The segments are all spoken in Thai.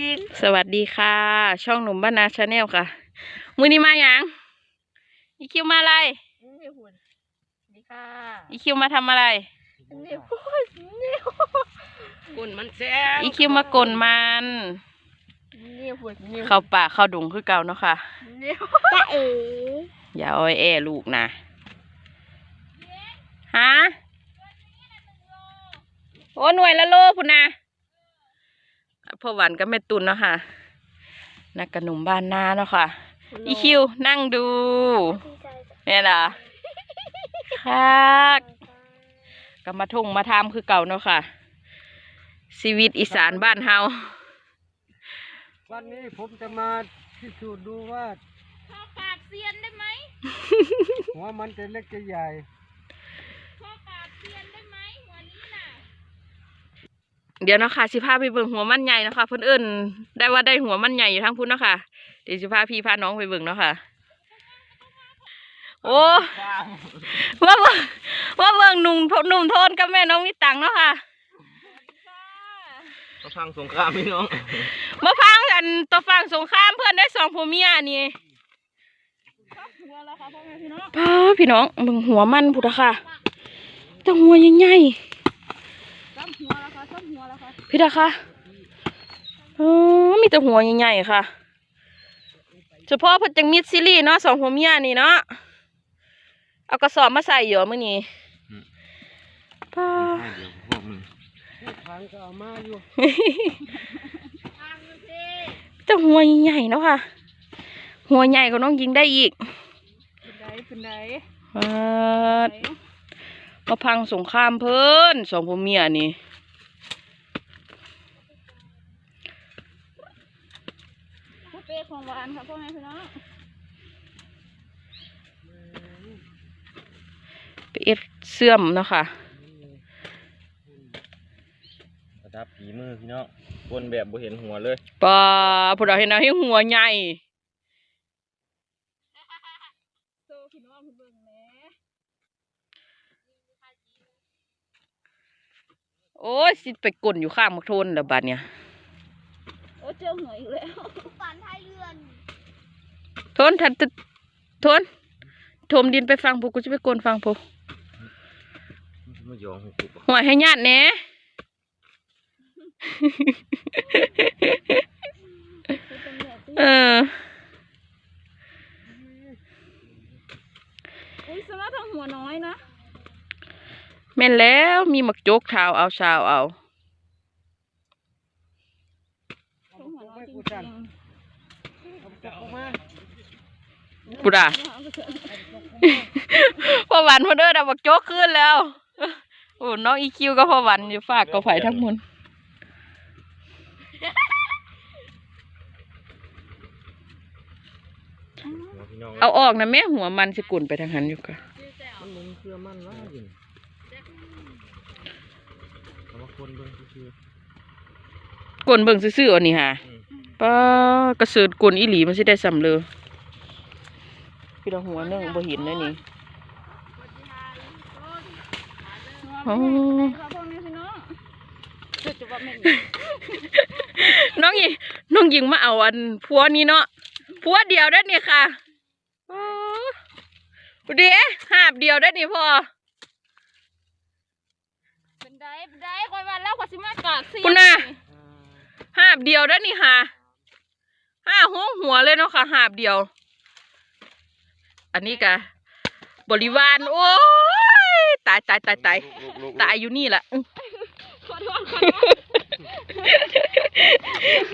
ยิงสวัสดีค่ะ ช่องหนุ่มบ้านนาชาแนลค่ะ มือนี้มาอย่างอีคิวมาอะไรนี่หุ่นดีค่ะอีคิวมาทำอะไรนี่หุ่นนี่หุ่นมันแซ่บอีคิวมากลมันนี่หุ่นนี่เข้าป่าเข้าดงคือเก่าเนาะค่ะนี่จ้าเอ๋อย่าอ้อยแอลูกนะฮะโอ้หน่วยละโลพุ่นนะ พ่อหวันก็แม่ตุนเนาะค่ะนักกระหนุ่มบ้านนาเนาะค่ะ อีคิวนั่งดูเนี่ยล่ะคักก็มาทุ่งมาทำคือเก่าเนาะค่ะ ชีวิตอีสานบ้านเฮาวันนี้ผมจะมาพิสูจน์ดูว่าพ่อปากเซียนได้ไหมหัวมันจะเล็กจะใหญ่ พ่อปากเซียนได้ไหมหัวนี้น่ะ เดี๋ยวเนาะค่ะสิพาไปเบิ่งหัวมันใหญ่เนาะค่ะเพิ่นเอิ้นได้ว่าได้หัวมันใหญ่อยู่ทั้งพุ่นเนาะค่ะเดี๋ยวสิพาพี่พาน้องไปเบิ่งเนาะค่ะโอ้ว่าเบิ่งว่าเบิ่งหนุ่มหนุ่มโทนกับแม่น้องมีตังค์เนาะค่ะมาฟังสงครามพี่น้องมาพังกันตัวฝั่งสงครามเพื่อนได้สองผัวเมียนี่หัวแล้วค่ะพ่อแม่พี่น้องป้าพี่น้องเบิ่งหัวมันพุทธค่ะแต่หัวใหญ่ซ้ พี่ตาค่ะเออมีแต่หัวใหญ่ๆค่ะ เฉพาะเพิ่นจังมิดซีรีส์เนาะสองผัวเมียนี่เนาะ เอากระสอบมาใส่เหยอะมื้อนี้ป้าเดี๋ยวพวกมึงทางก็เอามาอยู่ทางมันสิแต่หัวใหญ่ๆเนาะค่ะ หัวใหญ่ก็น้องยิงได้อีกเป็นไดเป็นไดเออมาพังสงครามเพิ่นสองผัวเมียนี่ ผู้เป้ ของหวานค่ะพ่อแม่พี่น้องไปเอ็ดเสื่อมเนาะค่ะระดับผีมือพี่น้องคนแบบบ่เห็นหัวเลยปลาผู้เราเห็นเอาให้หัวใหญ่โซ่พี่น้องพี่เบิ่งแหม่โอ้ยสิไปกลนอยู่ข้างมักโทนเดี๋ยวบัดเนี่ย โอ้เจอหัวอีกแล้วฝันไทยเรือน โท นทันตโทนถมดินไปฟังผูกูจะไปกลนฟังผูมันมายองหูกุบหัวให้ญาติแหน่คือเป็นแบบที่เอออุ้ยสมาร์ทหัวน้อยนะแม่นแล้วมีหมักโจกเท้าเอาชาวเอาหัวน้อยจริงเปุดาๆพอหวันพอเด้อดาบักโจกขึ้นแล้วโอ้น้องอีคิวก็พอหวันอยู่ฝากก็ไผทั้งหมดหัวพี่น้องเอาออกนะแม่หัวมันสิกุนไปทางหันอยู่ค่ะมันหมุนเครือมันว่าอยู่เอามาคนเบิ่งซื่อกลนเบิ่งซื่อๆอันนี้ค่ะๆอืมป้ากระเสือกลอีหลีมันสิได้สำเลย พี่ดอกหัวหนึงบ่เห็นเลยนี่อ๋อพ่อแม่พี่น้องจะว่าแม่นน้องหญิงน้องหญิงมาเอาอันผัวนี้เนาะผัวเดียวได้อนี่ค่ะอ๋อเดี๋ยวหาบเดียวได้อนี่พอเป็นไดเป็นไดคอยวันแล้วขอยสิมากาดเสียคุณน่ะหาบเดียวได้อนี่ค่ะห้าหัวหัวเลยเนาะค่ะหาบเดียว อันนี้กะบริวารโอ้ยตายตายตายตายลูกๆๆตายอยู่นี่แหละอื้อขอโทษขอโทษ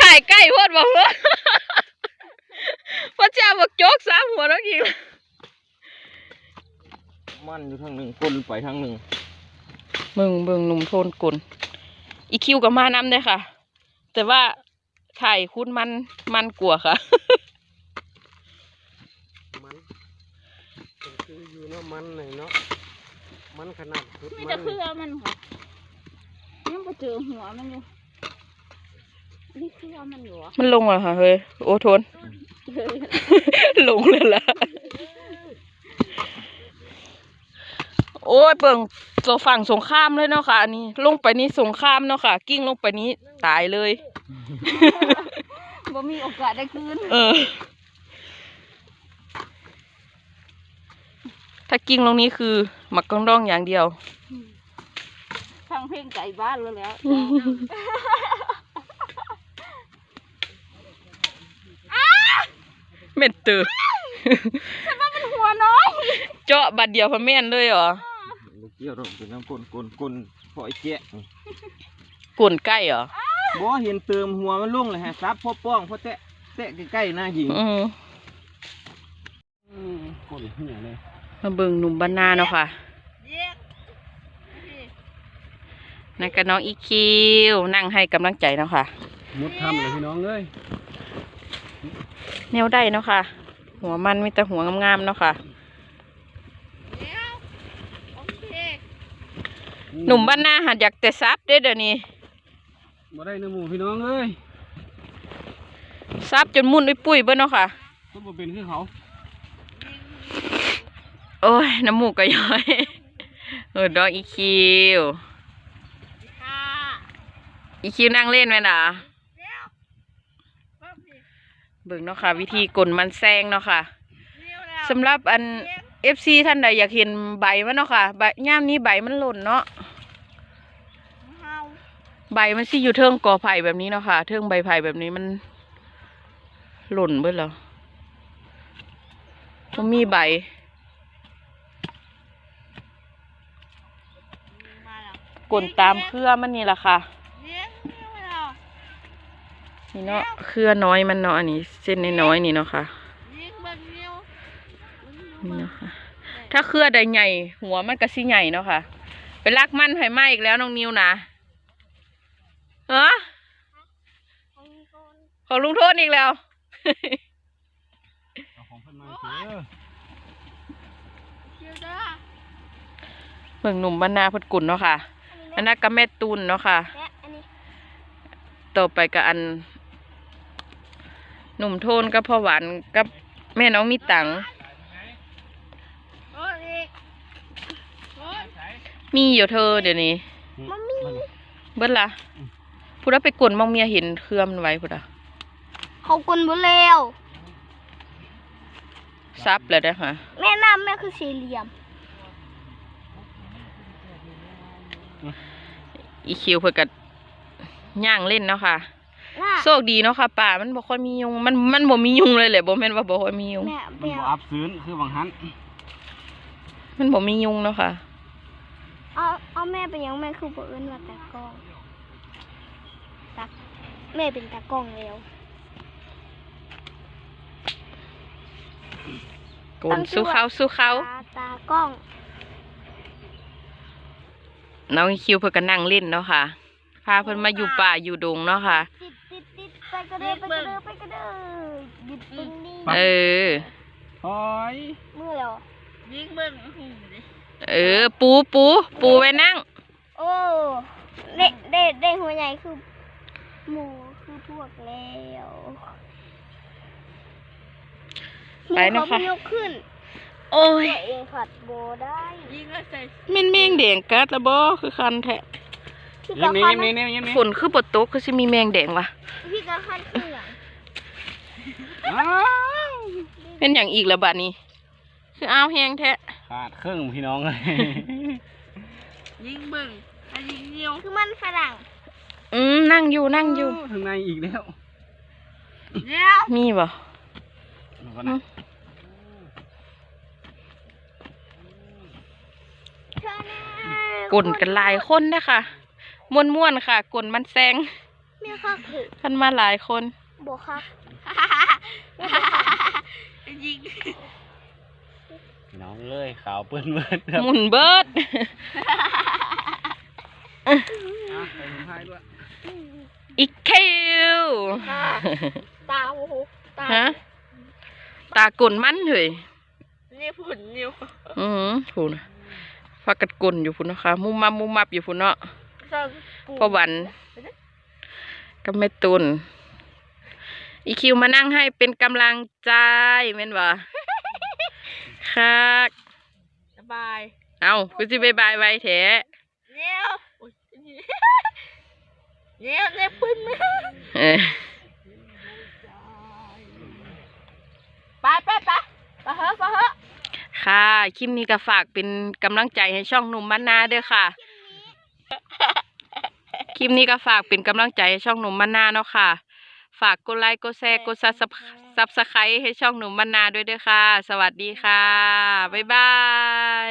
ถ่ายใกล้โพดบอกว่าพ่อเจ้าบอกโจ๊กสามหัวน้องหญิงมันอยู่ทางหนึ่งคนไปทางหนึ่งมึงเบิ่งหนุ่มโทนกลอีคิวกับมานำได้ค่ะ แต่ว่าถ่ายคุณมันมันกลัวาค่ะ มันเป็น คืออยู่เนาะมันไหนเนาะ มันขนาดสุดมีมัแต่นเครือมันค่ะยังไปเจอหัวมันอยู่นี่เครือมันอยู่เหรอมันลงเหรอค่ะเฮ้ยโอ้โทนลงเลยล่ะ โอ้ยเปิ่งตัวฝั่งสงครามเลยเนาะค่ะ อันนี้ ลงไปนี้สงครามเนาะค่ะ กิ้งลงไปนี้ตายเลย บ่มีโอกาสได้คืน เออ ถ้ากิ้งลงนี้คือหมักกองดองอย่างเดียวฟังเพลงไก่บ้านแล้วแล้วเม็ดตือมันหัวน้อย เจาะบัดเดียวพะแม่นเลยเหรอลูกเกี่ยวดอกเป็นน้ำกลนกลนกลนพอไอ้แกะกุ่นใกล้เหรอบ่เห็นเติมหัวมันลงเลยฮะซับพอป้องพอแตะแตะใกล้ๆหน้าหิงอืมกดเหี้ยเลย มาเบิ่งหนุ่มบ้านนาเนาะค่ะเยี่ยมนั่นก็น้องอีคิวนั่งให้กำลังใจเนาะค่ะ มุดทำเลยพี่น้องเอ้ยแนวได้เนาะค่ะ หัวมันมีแต่หัวงามๆเนาะค่ะเดี๋ยวโอเคหนุ่มบ้านนาหัดอยากแต่ซับเด้อเดี๋ยวนี้บ่ได้เนื้อหมูพี่น้องเอ้ยซับจนมุ่นด้วยปุ้ยเบิ้เนาะค่ะก็บ่เป็นคือเขา โอ้ย น้ำมูกก็ย้อยเออดอกอีคิว อีคิวนั่งเล่นไหมนะเบิ่งเนาะค่ะ วิธีกลมันแซงเนาะค่ะสำหรับอัน FC ท่านใดอยากเห็นใบมันเนาะค่ะใบย่ามนี้ใบมันหล่นเนาะใบมันสิอยู่เทิงกอไผ่แบบนี้เนาะค่ะ เทิงใบไผ่แบบนี้มัน หล่นเบิดแล้วมันมีใบ มา แล้วกลตามเครือมันนี่แหละค่ะเลี้ยงเร็วแล้วนี่เนาะเครือน้อยมันเนาะอันนี้ เส้นน้อยๆนี่เนาะค่ะเลี้ยงเบิ่งเร็วนี่เนาะค่ะ ถ้าเครือใดใหญ่ หัวมันก็สิใหญ่เนาะค่ะ ไปลักมันไผ่ไหม้อีกแล้วน้องนิวนะเออของลุงโทษอีกแล้วเอาของเพิ่นมาเถอะเดี๋ยวเด้อเมืองหนุ่มบ้านนาเพุดกุลเนาะค่ะ อันนั้นก็แม่ตุนเนาะค่ะ และอันนี้ต่อไปกับอัน หนุ่มโทนกับพ่อหวานกับแม่น้องมีตังค์โอ้ยมีอยู่เธอเดี๋ยวนี้ มันมีเบิ้ลละพูดว่าไปกลมองเมียเห็นเครื่อมันไว้พูดอะเขากุนบุเร็วซับแล้วได้อค่ะ แม่น้ำแม่คือสี่เหลี่ยม อีคิวเพื่อกัย่างเล่นเนาะค่ะน่ะ โชคดีเนาะค่ะป่ามันบ่ค่อยมียุง มันมันบ่มียุงเลยแหละบ่แม่นว่าบ่ค่อยมียุงแม่มันแม่บ่อับซื้นคือบางหันมันบ่มียุงเนาะค่ะเอาเอาแม่เป็นหยังแม่คือบ่เอิ้นว่าตากล้องตักแม่เป็นตากล้องแล้วกลสู้เขาสู้เขาตาตากล้อง น้องอีคิวเพื่อกันนั่งเล่นเนาะค่ะพาเพิ่นมาอยู่ป่าอยู่ดงเนาะค่ะ ติดติดติดไปกระเด้อไปกระเด้อไปกระเด้อหยิบปึ้งนี่เออถอยมือแล้วยิงเบิ่งหูดิเออ ปูปูปูไว้นั่ง โอ้ได้ได้ได้หัวใหญ่คือหมูคือพวกแล้วไปเนาะค่ะเขาไม่ยกขึ้น โอ้ยตัวเองขัดโบได้ยิงแล้วใส่แม่นแมงแดงกัดละบ่คือคันแท้พี่เยี่กยระมนี่คัเยี่นยมนี่เยี่ยมนี่ฝนคือบ่ตกคือสิมีแมงแดงวะพี่กระคันเสียงอ้าวเป็นอย่างอีกแล้วบัดนี้ คืออ้าวแห้งแท้ขาดครึ่งพี่น้องเลยยิงเบิ่งถ้ายิงเหนียวคือมันฝรั่งอืมนั่งอยู่นั่งอยู่ข้างในอีกแล้วเดี๋ยวมีบ่เอาก่อนนะ เธอแน่ กลกันหลายคนเด้อค่ะม่วนๆค่ะกลมันแซงเมียคักเหคันมาหลายคนบวคักยิงพี่น้องเลยขาวเปิ้นเบิดครับหมุนเบิดอะใส่ถุงผ้าด้วยอีกคิวตาโอ้โหตาฮะตากลมันเฮ้ยนี่ผุนนิ้วอือพูน พักกัดกลนอยู่พุ่นนะคะมุมมับมุมมับอยู่พุ่นเนาะพ่อหวันก็ไม่ตุนอีคิวมานั่งให้เป็นกำลังใจเม่นบ่ค่ะบาย เอาคุณสิบายบายไว้แท้เนี่ยเนี่ยเนี่ยพื้นไหมไปไปไป ค่ะ คลิปนี้ก็ฝากเป็นกำลังใจให้ช่องหนุ่มมันนาเด้อค่ะ คลิปนี้ก็ฝากเป็นกำลังใจให้ช่องหนุ่มมันนาเนาะค่ะ ฝากกดไลค์กดแชร์กดซับซับสไครต์ให้ช่องหนุ่มมันนาด้วยเด้อค่ะ สวัสดีค่ะ บ๊ายบาย